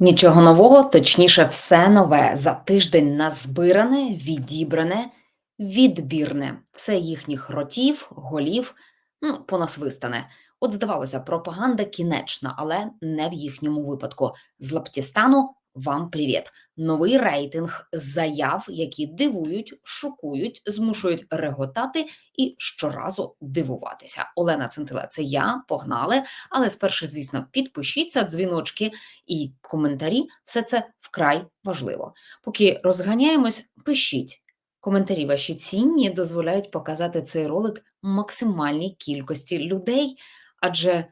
Нічого нового, точніше, все нове за тиждень назбиране, відібране, відбірне, все їхніх ротів, голів, ну, понасвистане. От здавалося, пропаганда кінечна, але не в їхньому випадку. З Лаптістану вам привіт. Новий рейтинг заяв, які дивують, шокують, змушують реготати і щоразу дивуватися. Олена Центила, це я, погнали. Але спершу, звісно, підпишіться, дзвіночки і коментарі. Все це вкрай важливо. Поки розганяємось, пишіть. Коментарі ваші цінні дозволяють показати цей ролик максимальній кількості людей, адже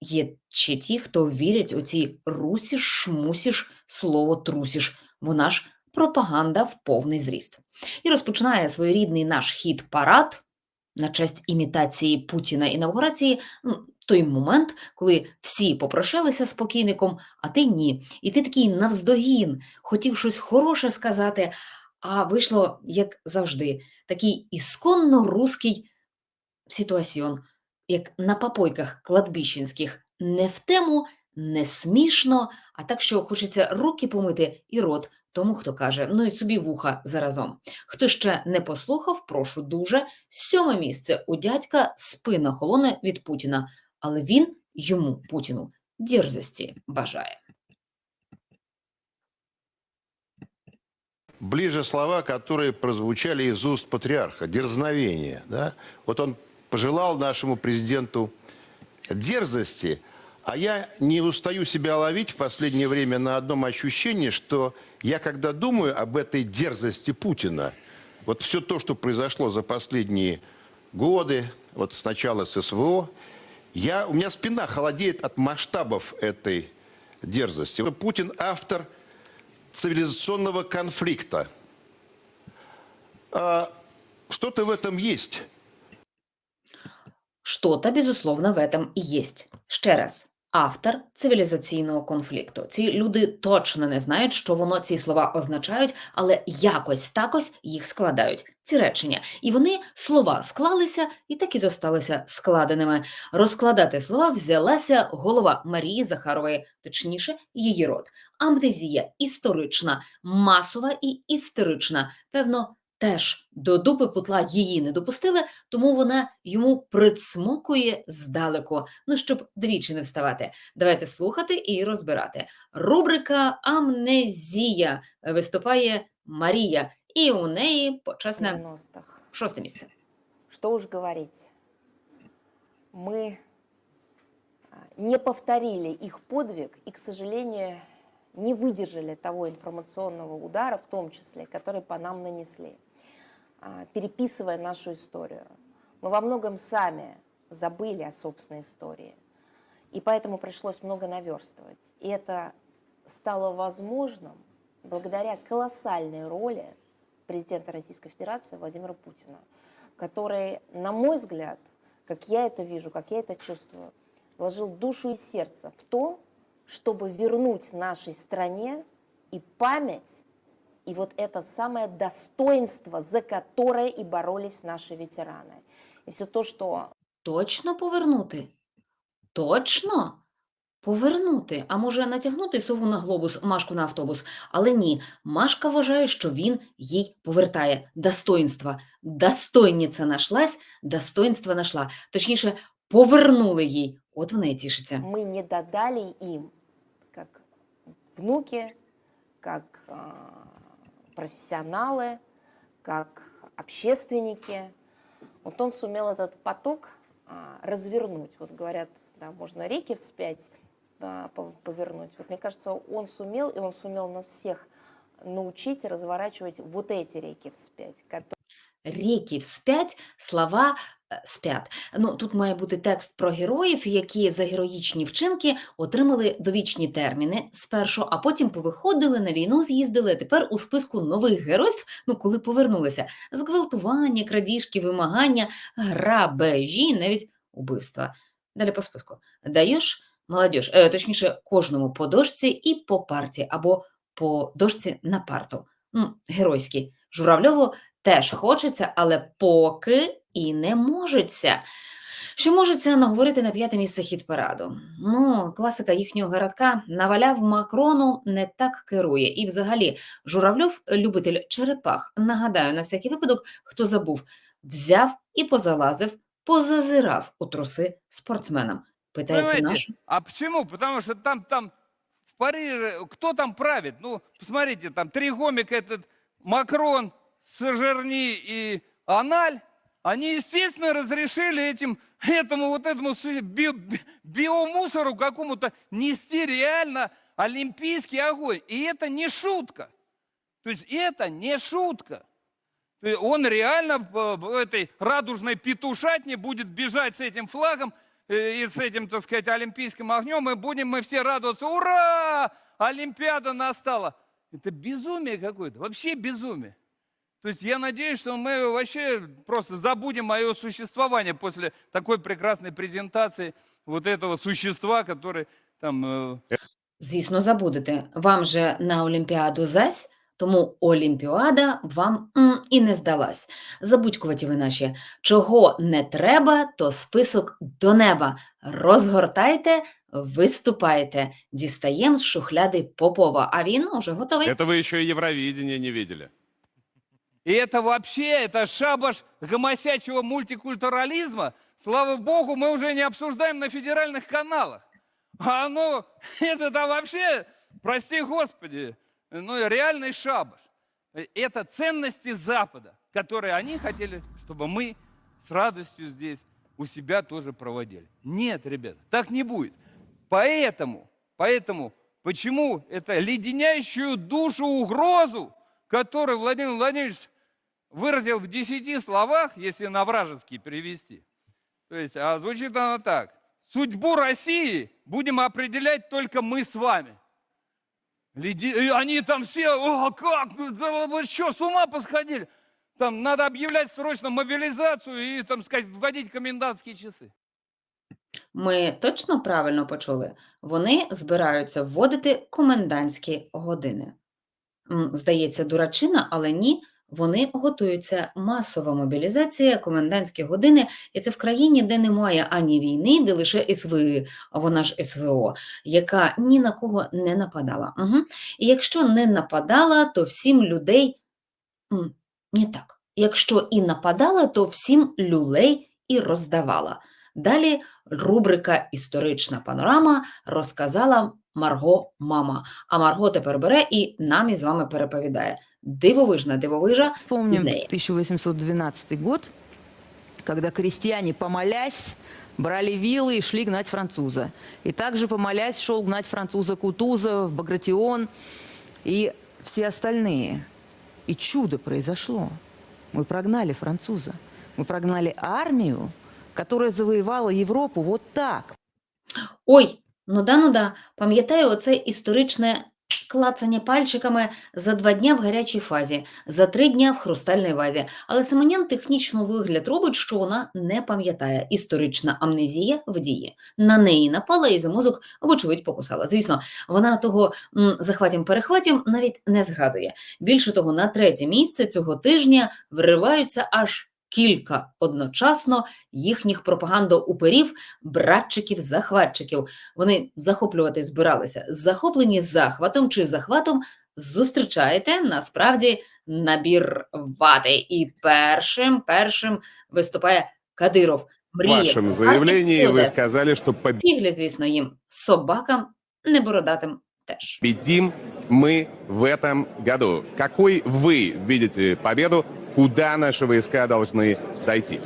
є ще ті, хто вірять у ці русіш, шмусіш, слово трусіш. Вона ж пропаганда в повний зріст. І розпочинає своєрідний наш хід парад на честь імітації Путіна інавгурації. Ну, той момент, коли всі попрощалися з покійником, а ти ні. І ти такий навздогін, хотів щось хороше сказати, а вийшло, як завжди, такий ісконно руський ситуаціон, як на попойках кладбищенських, не в тему, не смішно, а так, що хочеться руки помити і рот тому, хто каже, ну і собі вуха заразом. Хто ще не послухав, прошу дуже. Сьоме місце у дядька спина холоне від Путіна, але він йому, Путіну, дерзості бажає. ближе слова, которые прозвучали из уст патриарха, дерзновение. Да? Вот он пожелал нашему президенту дерзости, а я не устаю себя ловить в последнее время на одном ощущении, что я когда думаю об этой дерзости Путина, вот все то, что произошло за последние годы, вот с начала ССВО, я, у меня спина холодеет от масштабов этой дерзости. Путин автор цивилизационного конфликта. А, Что-то в этом есть. Что-то, безусловно, в этом і єсть. Ще раз, автор цивілізаційного конфлікту. Ці люди точно не знають, що воно ці слова означають, але якось такось їх складають. Ці речення. І вони слова склалися і так і зосталися складеними. Розкладати слова взялася голова Марії Захарової, точніше, її род. Амнезія історична, масова і істерична. Певно, теж до дупи путла її не допустили, тому вона йому прицмокує здалеку. Ну, щоб двічі не вставати. Давайте слухати і розбирати. Рубрика Амнезія виступає Марія, і у неї почесне 90-х. шосте місце. Что уж говорить. Мы а, не повторили их подвиг и, к сожалению, не выдержали того информационного удара, в том числе, который по нам нанесли, а, Переписывая нашу историю. Мы во многом сами забыли о собственной истории, и поэтому пришлось много наверстывать. И это стало возможным благодаря колоссальной роли президента Российской Федерации Владимира Путина, который, на мой взгляд, как я это вижу, как я это чувствую, вложил душу и сердце в то, чтобы вернуть нашей стране и память, и вот это самое достоинство, за которое и боролись наши ветераны. И все то, что Точно повернути? Точно? Повернути. А може натягнути сову на глобус, Машку на автобус. Але ні, Машка вважає, що він їй повертає достоинства. Достойниця нашлась, достоинства нашла. Точніше, повернули їй. От вона і тішиться. мы не додали им, как внуки, как а, профессионалы, как общественники. Вот он сумел этот поток а, развернуть. Вот говорят, да, можно реки вспять а, пов- повернуть. Вот мне кажется, он сумел, и он сумел нас всех научить разворачивать вот эти реки вспять, которые Ріки вспять, слова е, спять. Ну, тут має бути текст про героїв, які за героїчні вчинки отримали довічні терміни спершу, а потім повиходили на війну, з'їздили. Тепер у списку нових геройств, ну коли повернулися, зґвалтування, крадіжки, вимагання, грабежі, навіть убивства. Далі по списку. Даєш молодіж, е, точніше, кожному по дошці і по парті, або по дошці на парту. Ну, геройські. Журавльову теж хочеться, але поки і не можеться. Що може це наговорити на п'яте місце хіт-параду? Ну, класика їхнього городка наваляв Макрону не так керує. І взагалі, Журавльов, любитель черепах, нагадаю, на всякий випадок, хто забув, взяв і позалазив, позазирав у труси спортсменам. Питається наш. А почему? Потому что там, там в Париже, кто там правит? Ну, посмотрите, там три гомика, этот Макрон, Сажерни и Аналь, они, естественно, разрешили этим, этому вот этому би- би- биомусору какому-то нести реально олимпийский огонь. И это не шутка. То есть это не шутка. То есть Он реально в в этой радужной петушатне будет бежать с этим флагом э, и с этим, так сказать, олимпийским огнем, и будем мы все радоваться. Ура! Олимпиада настала. Это безумие какое-то, вообще безумие. То есть я надеюсь, что мы вообще просто забудем мое существование после такой прекрасной презентации вот этого существа, который там э, Звісно, забудете. Вам же на Олімпіаду зась, тому Олімпіада вам м, і не здалась. Забудькуваті ви наші. Чого не треба, то список до неба. Розгортайте, виступайте. Дістаєм з шухляди Попова. А він уже готовий. Это вы еще и Евровидение не видели. И это вообще, это шабаш гомосячего мультикультурализма. Слава богу, мы уже не обсуждаем на федеральных каналах. А оно, это там вообще, прости господи, ну реальный шабаш. Это ценности Запада, которые они хотели, чтобы мы с радостью здесь у себя тоже проводили. Нет, ребята, так не будет. Поэтому, поэтому, почему это леденящую душу угрозу, которую Владимир Владимирович выразил в десяти словах, если на вражеский перевести. То есть, а звучит она так. Судьбу России будем определять только мы с вами. Леди- и Они там все, «О, как, Ну, да вы что, с ума посходили? Там надо объявлять срочно мобилизацию и, там сказать, вводить комендантские часы. Ми точно правильно почули. Вони збираються вводити комендантські години. М, Здається, дурачина, але ні. вони готуються масова мобілізація, комендантські години, і це в країні, де немає ані війни, де лише СВИ, а вона ж СВО, яка ні на кого не нападала. Угу. І якщо не нападала, то всім людей не так. Якщо і нападала, то всім люлей і роздавала. Далі рубрика Історична панорама розказала Марго мама. А Марго тепер бере і нам із вами переповідає. Дивовижна, дивовижа. Вспомним Идея. 1812 год, когда крестьяне, помолясь, брали вилы и шли гнать француза. И также, помолясь, шел гнать француза Кутузов, Багратион и все остальные. И чудо произошло. Мы прогнали француза. Мы прогнали армию, которая завоевала Европу вот так. Ой, ну да, ну да. Пам'ятаю оце історичне клацання пальчиками за два дня в гарячій фазі, за три дня в хрустальній вазі. Але Семенян технічно вигляд робить, що вона не пам'ятає. Історична амнезія в дії. На неї напала і за мозок, вочевидь, покусала. Звісно, вона того м, захватім-перехватім навіть не згадує. Більше того, на третє місце цього тижня вриваються аж кілька одночасно їхніх пропагандоуперів, братчиків-захватчиків. Вони захоплювати збиралися. Захоплені захватом чи захватом зустрічаєте насправді набір вати. І першим першим виступає Кадиров. В Мріє вашем про заявлении вы Одесу. сказали, что Фіглі, звісно, їм собакам небородатим теж. победим мы в этом году. Какой вы видите победу? Куда наши войска должны дойти?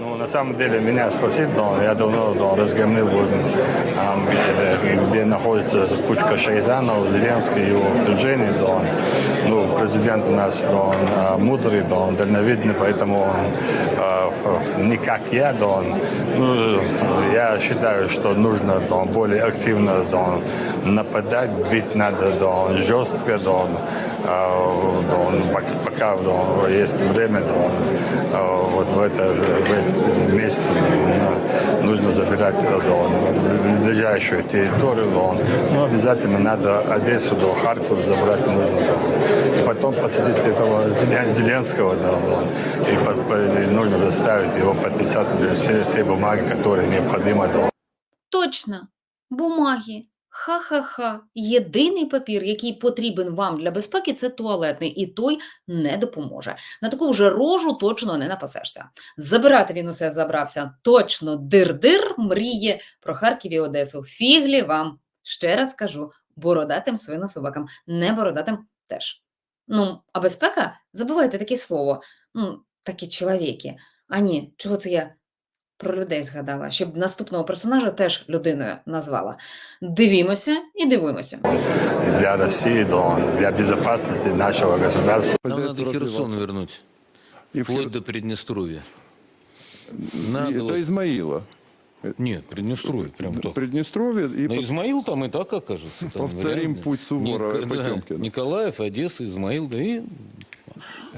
Ну, на самом деле, меня спросить, да, я давно да, разгромил вот, ам, где, где находится кучка шайтанов, Зеленский и его окружение, да, он, ну, президент у нас, да, он а, мудрый, да, он дальновидный, поэтому он а, ф- не как я, да, он, ну, я считаю, что нужно, да, более активно, да, нападать, бить надо, да, жестко, да, а, да, Он, пок- пока да, есть время, да, он, а, вот в, это, в этот месяц да, нужно забирать он, ближайшую территорию. Он. Ну, обязательно надо Одессу до Харькова забрать нужно. Да, и потом посадить этого Зелен- Зеленского, да, и, по- и нужно заставить его подписать все, все бумаги, которые необходимы. Да, Точно, бумаги. Ха-ха-ха. Єдиний папір, який потрібен вам для безпеки, це туалетний, і той не допоможе. На таку вже рожу точно не напасешся. Забирати він усе забрався. Точно дир-дир мріє про Харків і Одесу. Фіглі вам. Ще раз кажу, бородатим свинособакам, не бородатим теж. Ну, а безпека? Забувайте таке слово. Ну, такі чоловіки. А ні, чого це я про людей згадала, щоб наступного персонажа теж людиною назвала. Дивімося і дивуємося. для да, для безопасности нашего государства. Нам надо Херсон развиваться. вернуть, И вплоть до Приднестровья. Надо Это вот- Измаила. Нет, Приднестровье, прям так. Приднестровье и Но Измаил там и так окажется. там повторим реально. путь Суворова Ник- да, Николаев, Одесса, Измаил, да и...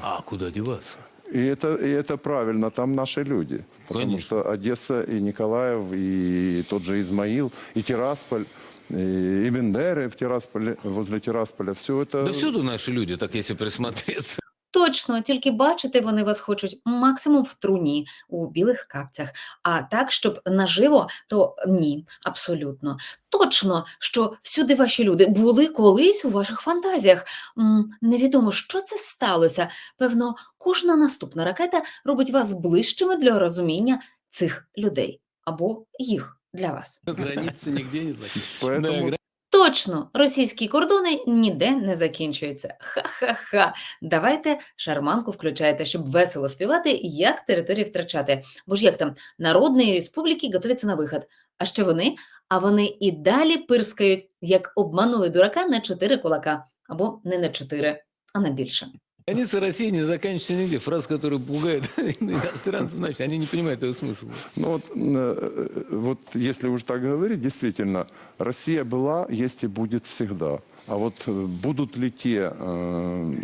А куда деваться? И это, и это правильно, там наши люди. Потому Конечно. что Одесса и Николаев, и тот же Измаил, и Тирасполь, и, и Бендеры в Тирасполе, возле Тирасполя. Все это... Да всюду наши люди, так если присмотреться. Точно, тільки бачити вони вас хочуть максимум в труні у білих капцях. А так, щоб наживо, то ні, абсолютно. Точно, що всюди ваші люди були колись у ваших фантазіях. М, невідомо, що це сталося. Певно, кожна наступна ракета робить вас ближчими для розуміння цих людей або їх для вас. Границы нигде не заканчиваются. Точно, російські кордони ніде не закінчуються. Ха-ха-ха. Давайте шарманку включайте, щоб весело співати, як території втрачати. Бо ж як там народні республіки готуються на вихід. А що вони? А вони і далі пирскають, як обманули дурака на чотири кулака. Або не на чотири, а на більше. Границы России не заканчиваются нигде. Фраза, которая пугает иностранцев, значит, они не понимают этого смысла. Ну вот, э, вот если уж так говорить, действительно, Россия была, есть и будет всегда. А вот э, будут ли те, э,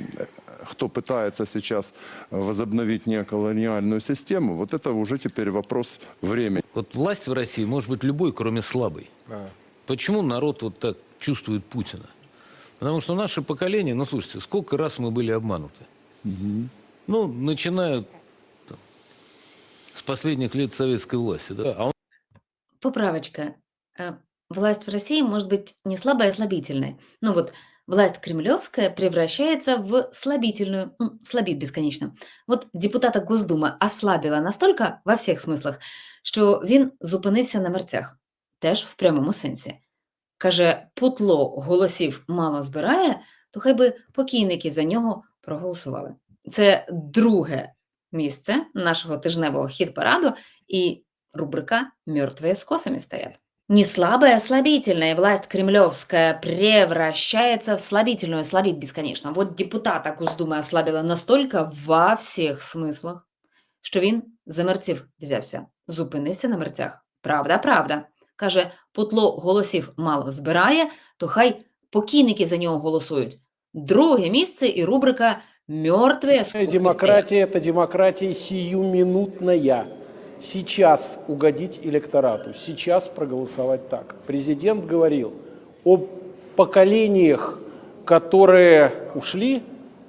кто пытается сейчас возобновить неоколониальную систему, вот это уже теперь вопрос времени. Вот власть в России может быть любой, кроме слабой. Почему народ вот так чувствует Путина? Потому что наше поколение, ну слушайте, сколько раз мы были обмануты? Ну, начиная там, с последних лет советской власти. Да? А он Поправочка. Э, Власть в России может быть не слабой, а слабительной. Ну вот, власть кремлевская превращается в слабительную, м, слабит бесконечно. Вот депутата Госдуми ослабила настолько во всіх смислах, що він зупинився на мерцях, теж в прямому сенсі. Каже, путло голосів мало збирає, то хай би покійники за нього проголосували. Це друге місце нашого тижневого хіт-параду і рубрика «Мертвые с косами стоят». Не слабая, слабительная власть кремлевская превращается в слабительную, слабит бесконечно. Вот депутата Госдумы ослабила настолько во всіх смислах, що він за взявся, зупинився на мерцях. Правда, правда Каже, путло голосів мало збирає, то хай покійники за нього голосують. Друге місце і рубрика «Мертвые с косами стоят». Демократия – это демократия сиюминутная. Сейчас угодить электорату, сейчас проголосовать так. Президент говорил о поколениях, которые ушли,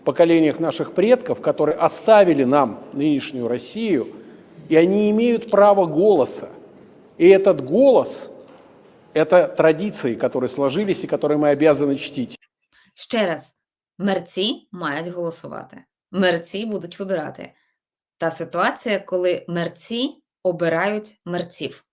поколениях наших предков, которые оставили нам нынешнюю Россию, и они имеют право голоса. И этот голос – это традиции, которые сложились и которые мы обязаны чтить. Ще раз, мерці мають голосувати. Мерці будуть вибирати. Та ситуація, коли мерці обирають мерців.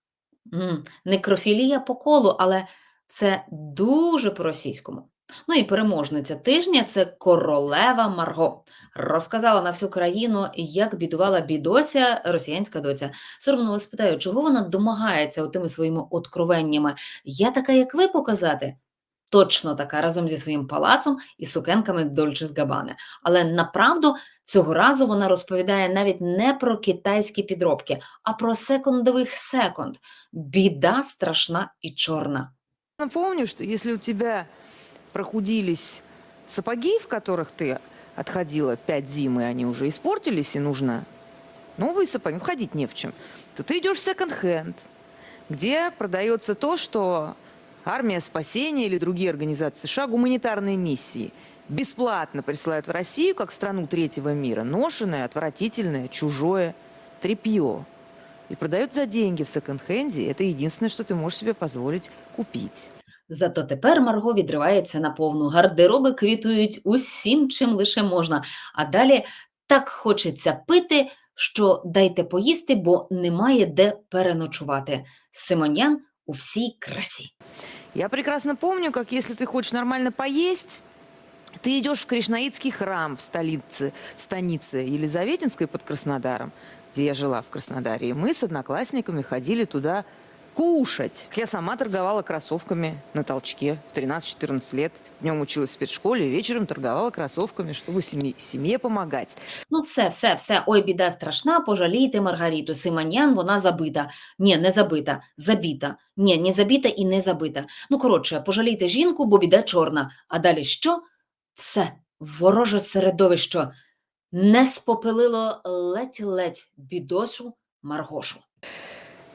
М, Некрофілія по колу, але все дуже по-російському. Ну і переможниця тижня це королева Марго. Розказала на всю країну, як бідувала бідося росіянська доця. Соромно спитаю, чого вона домагається отими своїми откровеннями. Я така, як ви показати? Точно така, разом зі своїм палацом і сукенками Дольче з Габани. Але направду цього разу вона розповідає навіть не про китайські підробки, а про секундових секунд. Біда страшна і чорна. Напомню, что если у тебя прохудились сапоги, в которых ты отходила пять зим, и они уже испортились, и нужно новые сапоги, ну, ходить не в чем, то ты идешь в секонд-хенд, где продается то, что армия спасения или другие организации США, гуманитарные миссии, бесплатно присылают в Россию, как в страну третьего мира, ношеное, отвратительное, чужое тряпье. И продают за деньги в секонд-хенде. Это единственное, что ты можешь себе позволить купить. Зато тепер Марго відривається на повну. Гардероби квітують усім, чим лише можна. А далі так хочеться пити, що дайте поїсти, бо немає де переночувати. Симонян у всій красі. Я прекрасно помню, как если ты хочешь нормально поесть, ты идешь в Кришнаитский храм в столице, в станице Елизаветинской под Краснодаром, где я жила в Краснодаре. И мы с одноклассниками ходили туда кушать. Я сама торговала кроссовками на толчке в 13-14 лет. Днем училась в спецшколе, вечером торговала кроссовками, чтобы семье, семье помогать. Ну, все, все, все. Ой, біда страшна, пожалійте Маргаріту. Симонян, вона забита. Ні, не забита, забіта. Ні, не забіта і не забита. Ну, коротше, пожалійте жінку, бо біда чорна. А далі що? Все, вороже середовище не спопилило ледь-ледь бідошу Маргошу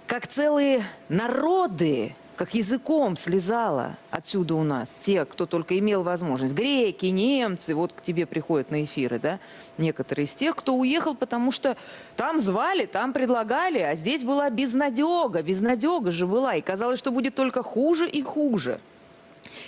Как целые народы, как языком слезало отсюда у нас, те, кто только имел возможность, греки, немцы, вот к тебе приходят на эфиры, да, некоторые из тех, кто уехал, потому что там звали, там предлагали, а здесь была безнадега, безнадега же была, и казалось, что будет только хуже и хуже.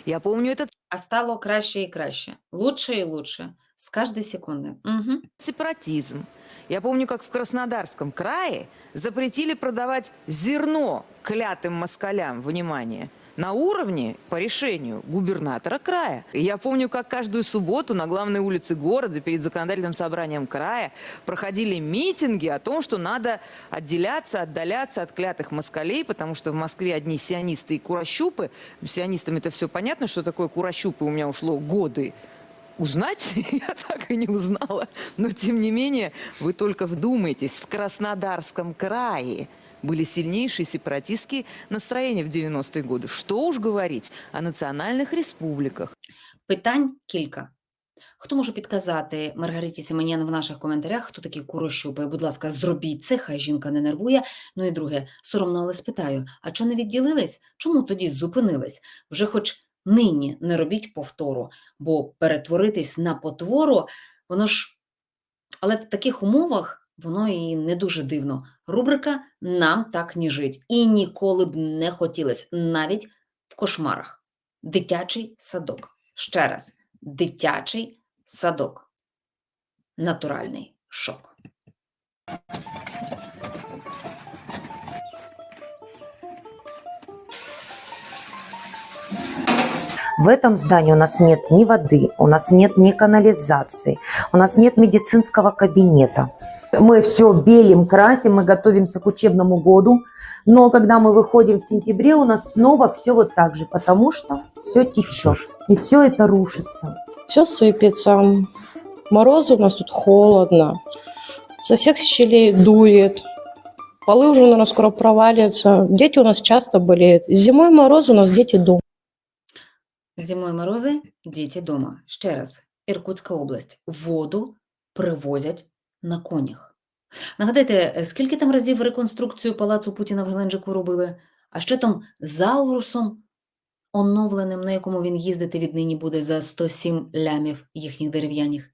Я помню этот А стало краще і краще, лучше і лучше, З кожної секунди. Угу. сепаратизм. Я помню, как в Краснодарском крае запретили продавать зерно клятым москалям, внимание, на уровне по решению губернатора края. И я помню, как каждую субботу на главной улице города перед законодательным собранием края проходили митинги о том, что надо отделяться, отдаляться от клятых москалей, потому что в Москве одни сионисты и курощупы. Сионистам это все понятно, что такое курощупы, у меня ушло годы узнать, я так и не узнала. Но, тем не менее, вы только вдумайтесь, в Краснодарском крае были сильнейшие сепаратистские настроения в 90-е годы. Что уж говорить о национальных республиках. Питань кілька. Хто може підказати Маргариті Семенян в наших коментарях, хто такі курощупи? Будь ласка, зробіть це, хай жінка не нервує. Ну і друге, соромно, але спитаю, а чого не відділились? Чому тоді зупинились? Вже хоч нині не робіть повтору, бо перетворитись на потвору, воно ж, але в таких умовах воно і не дуже дивно. Рубрика Нам так не жить. І ніколи б не хотілось, навіть в кошмарах. Дитячий садок. Ще раз, дитячий садок. Натуральний шок. В этом здании у нас нет ни воды, у нас нет ни канализации, у нас нет медицинского кабинета. Мы все белим, красим, мы готовимся к учебному году, но когда мы выходим в сентябре, у нас снова все вот так же, потому что все течет и все это рушится. Все сыпется. Морозы у нас тут холодно. Со всех щелей дует. Полы уже, наверное, скоро провалятся. Дети у нас часто болеют. Зимой мороз у нас дети дома. Зимою морози, діти дома. Ще раз, Іркутська область. Воду привозять на конях. Нагадайте, е, скільки там разів реконструкцію палацу Путіна в Геленджику робили? А що там за Аурусом оновленим, на якому він їздити віднині буде за 107 лямів їхніх дерев'яних?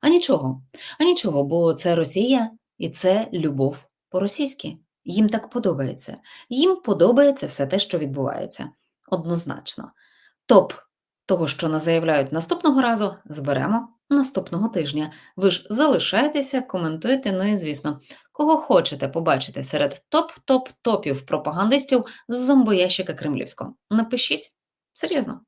А нічого, а нічого, бо це Росія і це любов по-російськи. Їм так подобається. Їм подобається все те, що відбувається. Однозначно. Топ того, що нас заявляють наступного разу, зберемо наступного тижня. Ви ж залишайтеся, коментуйте, ну і звісно, кого хочете побачити серед топ-топ-топів пропагандистів з зомбоящика кремлівського. Напишіть серйозно.